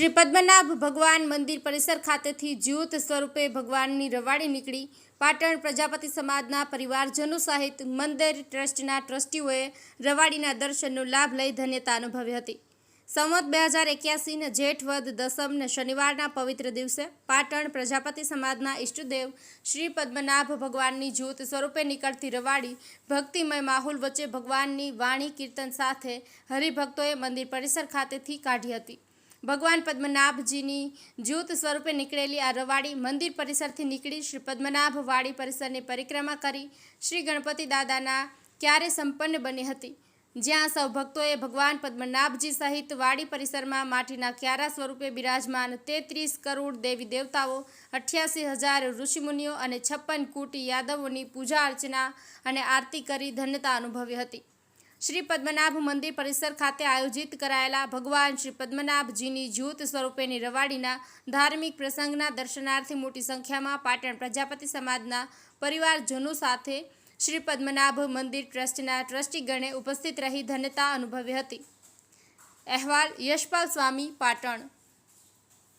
શ્રી પદ્મનાભ ભગવાન મંદિર પરિસર ખાતેથી જ્યોત સ્વરૂપે ભગવાનની રવાડી નીકળી. પાટણ પ્રજાપતિ સમાજના પરિવારજનો સહિત મંદિર ટ્રસ્ટના ટ્રસ્ટીઓએ રવાડીના દર્શનનો લાભ લઈ ધન્યતા અનુભવી હતી. સંવત બે હજાર એક્યાસીને જેઠ વદ દસમને શનિવારના પવિત્ર દિવસે પાટણ પ્રજાપતિ સમાજના ઇષ્ટદેવ શ્રી પદ્મનાભ ભગવાનની જ્યોત સ્વરૂપે નીકળતી રવાડી ભક્તિમય માહોલ વચ્ચે ભગવાનની વાણી કીર્તન સાથે હરિભક્તોએ મંદિર પરિસર ખાતેથી કાઢી હતી. ભગવાન પદ્મનાભજીની જ્યોત સ્વરૂપે નીકળેલી આ રવાડી મંદિર પરિસરથી નીકળી શ્રી પદ્મનાભ વાડી પરિસરની પરિક્રમા કરી શ્રી ગણપતિ દાદાના ક્યારે સંપન્ન બની હતી. જ્યાં સૌ ભક્તોએ ભગવાન પદ્મનાભજી સહિત વાડી પરિસરમાં માટીના ક્યારા સ્વરૂપે બિરાજમાન તેત્રીસ કરોડ દેવી દેવતાઓ, અઠ્યાસી હજાર ઋષિમુનિઓ અને છપ્પન કુટી યાદવોની પૂજા અર્ચના અને આરતી કરી ધન્યતા અનુભવી હતી. શ્રી પદ્મનાભ મંદિર પરિસર ખાતે આયોજિત કરાયેલા ભગવાન શ્રી પદ્મનાભજીની જ્યોત સ્વરૂપેની રવાડીના ધાર્મિક પ્રસંગના દર્શનાર્થે મોટી સંખ્યામાં પાટણ પ્રજાપતિ સમાજના પરિવારજનો સાથે શ્રી પદ્મનાભ મંદિર ટ્રસ્ટના ટ્રસ્ટીગણે ઉપસ્થિત રહી ધન્યતા અનુભવી હતી. અહેવાલ યશપાલ સ્વામી, પાટણ.